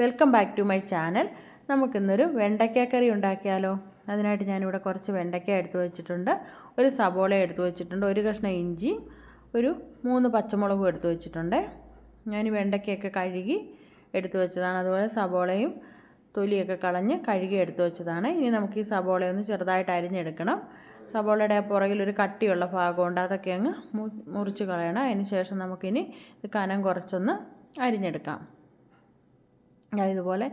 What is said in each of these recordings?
Welcome back to my channel. നമുക്കിന്നൊരു കറി ഉണ്ടാക്കിയാലോ? അതിനായിട്ട് ഞാനിവിടെ കുറച്ച് വെണ്ടയ്ക്ക എടുത്തു വെച്ചിട്ടുണ്ട്. ഒരു സബോള എടുത്തു വെച്ചിട്ടുണ്ട്. ഒരു കഷ്ണം ഇഞ്ചി ഒരു മൂന്ന് പച്ചമുളകും എടുത്തു വെച്ചിട്ടുണ്ട്. ഞാൻ വെണ്ടയ്ക്കയൊക്കെ കഴുകി എടുത്തു വെച്ചതാണ്. അതുപോലെ സബോളയും തൊലിയൊക്കെ കളഞ്ഞ് കഴുകി എടുത്തു വെച്ചതാണ്. ഇനി നമുക്ക് ഈ സബോളയൊന്ന് ചെറുതായിട്ട് അരിഞ്ഞെടുക്കണം. സബോളയുടെ പുറകിൽ ഒരു കട്ടിയുള്ള ഭാഗമുണ്ട്. അതൊക്കെ അങ്ങ് മുറിച്ച് കളയണം. അതിന് ശേഷം നമുക്കിനി കനം കുറച്ചൊന്ന് അരിഞ്ഞെടുക്കാം. ഇതുപോലെ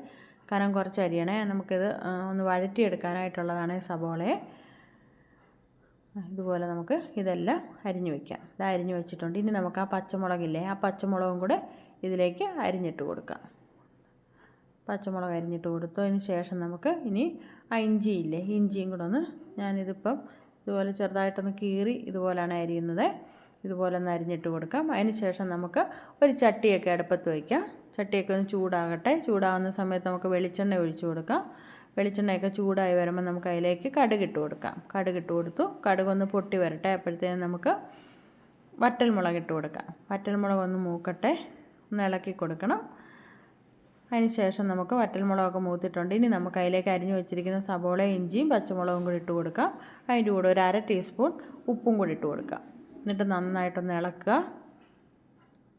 കനം കുറച്ച് അരിയണേ. നമുക്കിത് ഒന്ന് വഴറ്റിയെടുക്കാനായിട്ടുള്ളതാണ് സബോളയെ. ഇതുപോലെ നമുക്ക് ഇതെല്ലാം അരിഞ്ഞു വയ്ക്കാം ഇത് അരിഞ്ഞു വെച്ചിട്ടുണ്ട്. ഇനി നമുക്ക് ആ പച്ചമുളകില്ലേ ആ പച്ചമുളകും കൂടെ ഇതിലേക്ക് അരിഞ്ഞിട്ട് കൊടുക്കാം. പച്ചമുളക് അരിഞ്ഞിട്ട് കൊടുത്തു. അതിന് ശേഷം നമുക്ക് ഇനി ആ ഇഞ്ചിയില്ലേ ഇഞ്ചിയും കൂടെ ഒന്ന് ഞാനിതിപ്പം ഇതുപോലെ ചെറുതായിട്ടൊന്ന് കീറി ഇതുപോലെയാണ് അരിയുന്നത്. ഇതുപോലെ ഒന്ന് അരിഞ്ഞിട്ട് കൊടുക്കാം. അതിന് ശേഷം നമുക്ക് ഒരു ചട്ടിയൊക്കെ അടുപ്പത്ത് വയ്ക്കാം. ചട്ടിയൊക്കെ ഒന്ന് ചൂടാകട്ടെ. ചൂടാകുന്ന സമയത്ത് നമുക്ക് വെളിച്ചെണ്ണ ഒഴിച്ചു കൊടുക്കാം. വെളിച്ചെണ്ണയൊക്കെ ചൂടായി വരുമ്പോൾ നമുക്ക് അതിലേക്ക് കടുകിട്ട് കൊടുക്കാം. കടുകിട്ട് കൊടുത്തു. കടുകൊന്ന് പൊട്ടി വരട്ടെ. അപ്പോഴത്തേനും നമുക്ക് വറ്റൽമുളക് ഇട്ട് കൊടുക്കാം. വറ്റൽമുളക് ഒന്ന് മൂക്കട്ടെ. ഒന്ന് ഇളക്കി കൊടുക്കണം. അതിന് ശേഷം നമുക്ക് വറ്റൽമുളകൊക്കെ മൂത്തിട്ടുണ്ട്. ഇനി നമുക്ക് അതിലേക്ക് അരിഞ്ഞു വെച്ചിരിക്കുന്ന സബോള ഇഞ്ചിയും പച്ചമുളകും കൂടി ഇട്ട് കൊടുക്കാം. അതിന്റെ കൂടെ ഒരു അര ടീസ്പൂൺ ഉപ്പും കൂടി ഇട്ട് കൊടുക്കാം. എന്നിട്ട് നന്നായിട്ടൊന്ന് ഇളക്കുക.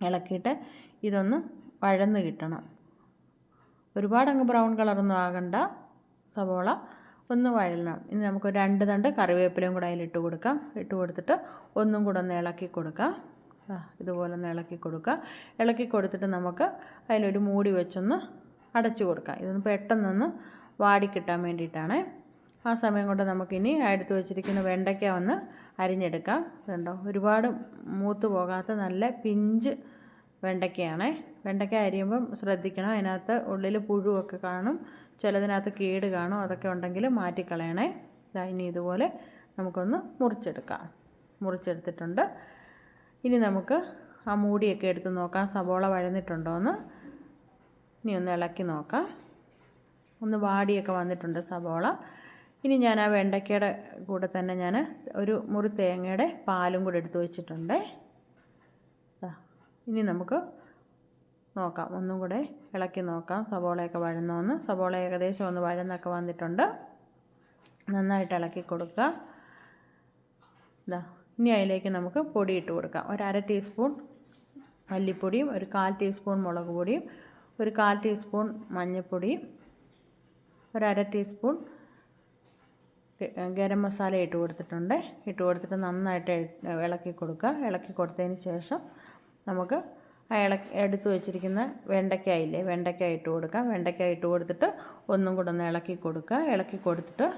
ഇളക്കിയിട്ട് ഇതൊന്ന് വഴന്ന് കിട്ടണം. ഒരുപാട് അങ്ങ് ബ്രൗൺ കളറൊന്നും ആകണ്ട സവോള ഒന്ന് വഴലണം. ഇനി നമുക്ക് രണ്ട് തണ്ട് കറിവേപ്പിലയും കൂടെ അതിലിട്ട് കൊടുക്കാം. ഇട്ട് കൊടുത്തിട്ട് ഒന്നും കൂടെ ഒന്ന് ഇളക്കി കൊടുക്കാം. ഇതുപോലെ ഒന്ന് ഇളക്കി കൊടുക്കുക. ഇളക്കി കൊടുത്തിട്ട് നമുക്ക് അതിലൊരു മൂടി വെച്ചൊന്ന് അടച്ചു കൊടുക്കാം. ഇതൊന്ന് പെട്ടെന്നൊന്ന് വാടിക്കിട്ടാൻ വേണ്ടിയിട്ടാണ്. ആ സമയം കൊണ്ട് നമുക്കിനി എടുത്ത് വെച്ചിരിക്കുന്ന വെണ്ടയ്ക്ക ഒന്ന് അരിഞ്ഞെടുക്കാം. ഇതുണ്ടോ ഒരുപാട് മൂത്ത് പോകാത്ത നല്ല പിഞ്ച് വെണ്ടയ്ക്കയാണേ. വെണ്ടയ്ക്ക അരിയുമ്പം ശ്രദ്ധിക്കണം. അതിനകത്ത് ഉള്ളിൽ പുഴുവൊക്കെ കാണും. ചിലതിനകത്ത് കേട് കാണും. അതൊക്കെ ഉണ്ടെങ്കിൽ മാറ്റിക്കളയണേ. ഇനി ഇതുപോലെ നമുക്കൊന്ന് മുറിച്ചെടുക്കാം. മുറിച്ചെടുത്തിട്ടുണ്ട്. ഇനി നമുക്ക് ആ മൂടിയൊക്കെ എടുത്ത് നോക്കാം. സബോള വഴന്നിട്ടുണ്ടോ എന്ന്. ഇനി ഒന്ന് ഇളക്കി നോക്കാം. ഒന്ന് വാടിയൊക്കെ വന്നിട്ടുണ്ട് സബോള ഇനി ഞാൻ ആ വെണ്ടയ്ക്കയുടെ കൂടെ തന്നെ ഞാൻ ഒരു മുറി തേങ്ങയുടെ പാലും കൂടെ എടുത്തു വെച്ചിട്ടുണ്ട്. ഇനി നമുക്ക് നോക്കാം. ഒന്നും കൂടെ ഇളക്കി നോക്കാം. സവോളയൊക്കെ വഴന്നോന്ന്. സവോള ഏകദേശം ഒന്ന് വഴന്നൊക്കെ വന്നിട്ടുണ്ട്. നന്നായിട്ട് ഇളക്കി കൊടുക്കുക. ഇതാ ഇനി അതിലേക്ക് നമുക്ക് പൊടി ഇട്ട് കൊടുക്കാം. ഒരു അര ടീസ്പൂൺ മല്ലിപ്പൊടിയും ഒരു കാൽ ടീസ്പൂൺ മുളക് പൊടിയും ഒരു കാൽ ടീസ്പൂൺ മഞ്ഞൾപ്പൊടിയും ഒരു അര ടീസ്പൂൺ ഗരം മസാല ഇട്ട് കൊടുത്തിട്ടുണ്ട്. ഇട്ട് കൊടുത്തിട്ട് നന്നായിട്ട് ഇളക്കി കൊടുക്കുക. ഇളക്കി കൊടുത്തതിന് ശേഷം നമുക്ക് ഇളക്കി എടുത്ത് വെച്ചിരിക്കുന്ന വെണ്ടയ്ക്കായില്ലേ വെണ്ടയ്ക്ക ഇട്ട് കൊടുക്കാം. വെണ്ടയ്ക്ക ഇട്ട് കൊടുത്തിട്ട് ഒന്നും കൂടെ ഒന്ന് ഇളക്കി കൊടുക്കുക. ഇളക്കി കൊടുത്തിട്ട്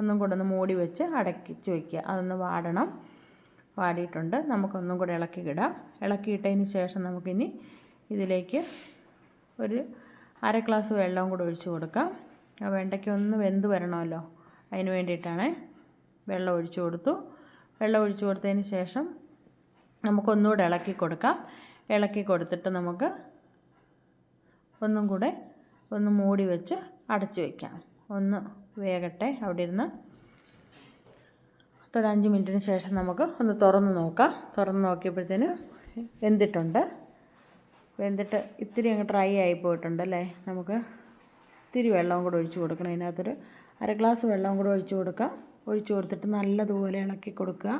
ഒന്നും കൂടെ ഒന്ന് മൂടി വെച്ച് അടക്കിച്ച് വയ്ക്കുക അതൊന്ന് വാടണം. വാടിയിട്ടുണ്ട്. നമുക്കൊന്നും കൂടെ ഇളക്കിയിടാം ഇളക്കിയിട്ടതിന് ശേഷം നമുക്കിനി ഇതിലേക്ക് ഒരു അര ഗ്ലാസ് വെള്ളവും കൂടെ ഒഴിച്ച് കൊടുക്കാം. വെണ്ടയ്ക്ക ഒന്ന് വെന്ത് വരണമല്ലോ. അതിന് വേണ്ടിയിട്ടാണ് വെള്ളം ഒഴിച്ച് കൊടുത്തു. വെള്ളം ഒഴിച്ചു കൊടുത്തതിന് ശേഷം നമുക്കൊന്നുകൂടെ ഇളക്കി കൊടുക്കാം. ഇളക്കി കൊടുത്തിട്ട് നമുക്ക് ഒന്നും കൂടെ ഒന്ന് മൂടി വെച്ച് അടച്ചു വയ്ക്കാം ഒന്ന് വേകട്ടെ അവിടെ ഇരുന്ന് ഒരു അഞ്ച് മിനിറ്റിന് ശേഷം നമുക്ക് ഒന്ന് തുറന്ന് നോക്കാം. തുറന്ന് നോക്കിയപ്പോഴത്തേന് വെന്തിട്ടുണ്ട്. വെന്തിട്ട് ഇത്തിരി അങ്ങ് ഡ്രൈ ആയി പോയിട്ടുണ്ട് അല്ലേ? നമുക്ക് ഇത്തിരി വെള്ളവും കൂടെ ഒഴിച്ച് കൊടുക്കണം. ഇതിനകത്തൊരു അര ഗ്ലാസ് വെള്ളം കൂടെ ഒഴിച്ചു കൊടുക്കുക. ഒഴിച്ചു കൊടുത്തിട്ട് നല്ലതുപോലെ ഇളക്കി കൊടുക്കുക.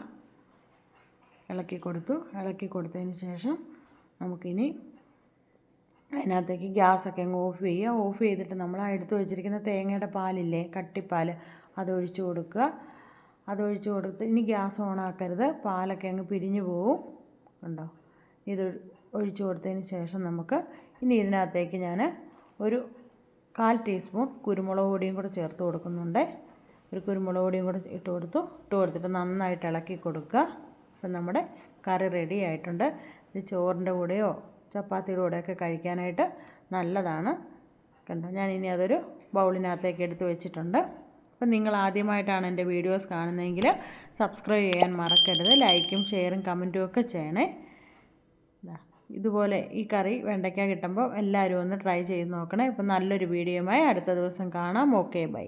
ഇളക്കി കൊടുത്തു. ഇളക്കി കൊടുത്തതിന് ശേഷം നമുക്കിനി അതിനകത്തേക്ക് ഗ്യാസൊക്കെ അങ്ങ് ഓഫ് ചെയ്യുക. ഓഫ് ചെയ്തിട്ട് നമ്മൾ എടുത്ത് വെച്ചിരിക്കുന്ന തേങ്ങയുടെ പാലില്ലേ കട്ടിപ്പാൽ അതൊഴിച്ചു കൊടുക്കുക. അതൊഴിച്ച് കൊടുത്ത് ഇനി ഗ്യാസ് ഓണാക്കരുത് പാലൊക്കെ അങ്ങ് പിരിഞ്ഞു പോവും. ഉണ്ടോ ഇത് ഒഴിച്ചു കൊടുത്തതിന് ശേഷം നമുക്ക് ഇനി ഇതിനകത്തേക്ക് ഞാൻ ഒരു കാൽ ടീസ്പൂൺ കുരുമുളക് പൊടിയും കൂടെ ചേർത്ത് കൊടുക്കുന്നുണ്ട്. ഒരു കുരുമുളക് പൊടിയും കൂടെ ഇട്ട് കൊടുത്തു. ഇട്ട് കൊടുത്തിട്ട് നന്നായിട്ട് ഇളക്കി കൊടുക്കുക. അപ്പം നമ്മുടെ കറി റെഡി ആയിട്ടുണ്ട്. ഇത് ചോറിന്റെ കൂടെയോ ചപ്പാത്തിയുടെ കൂടെയൊക്കെ കഴിക്കാനായിട്ട് നല്ലതാണ്. കണ്ടോ? ഞാനിനി അതൊരു ബൗളിനകത്തേക്ക് എടുത്ത് വെച്ചിട്ടുണ്ട്. അപ്പം നിങ്ങൾ ആദ്യമായിട്ടാണ് എന്റെ വീഡിയോസ് കാണുന്നതെങ്കിൽ സബ്സ്ക്രൈബ് ചെയ്യാൻ മറക്കരുത്. ലൈക്കും ഷെയറും കമന്റും ഒക്കെ ചെയ്യണേ. ഇതുപോലെ ഈ കറി വെണ്ടയ്ക്ക കിട്ടുമ്പോൾ എല്ലാവരും ഒന്ന് ട്രൈ ചെയ്ത് നോക്കണേ. ഇപ്പം നല്ലൊരു വീഡിയോയുമായി അടുത്ത ദിവസം കാണാം. Okay bye